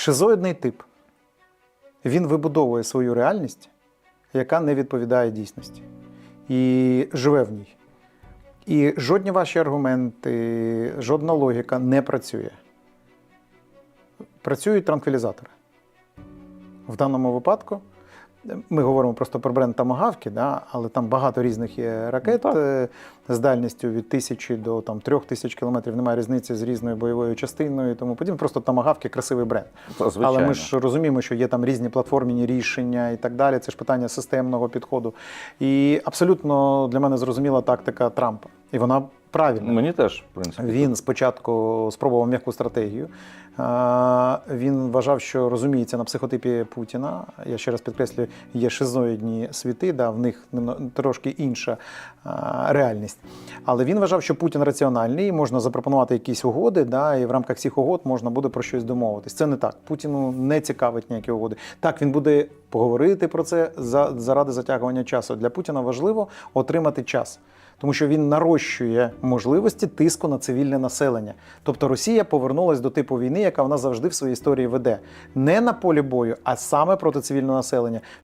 Шизоїдний тип. Він вибудовує свою реальність, яка не відповідає дійсності, і живе в ній. І жодні ваші аргументи, жодна логіка не працює. Працюють транквілізатори. В даному випадку ми говоримо просто про бренд Тамагавки, да, але там багато різних є ракет Так. е, з дальністю від тисячі до там, трьох тисяч кілометрів. Немає різниці з різною бойовою частиною і тому подібне. Просто Тамагавки красивий бренд. Звичайно. Але ми ж розуміємо, що є там різні платформені рішення і так далі. Це ж питання системного підходу. І абсолютно для мене зрозуміла тактика Трампа. І вона правильна. Мені теж, в принципі. Він спочатку спробував м'яку стратегію. Він вважав, що розуміється на психотипі Путіна. Я ще раз підкреслюю, є шизоїдні світи, да, в них трошки інша реальність. Але він вважав, що Путін раціональний, можна запропонувати якісь угоди, да, і в рамках цих угод можна буде про щось домовитись. Це не так. Путіну не цікавить ніякі угоди. Так, він буде поговорити про це за, заради затягування часу. Для Путіна важливо отримати час тому що він нарощує можливості тиску на цивільне населення. Тобто Росія повернулась до типу війни, яка вона завжди в своїй історії веде, не на полі бою, а саме проти цивільного населення.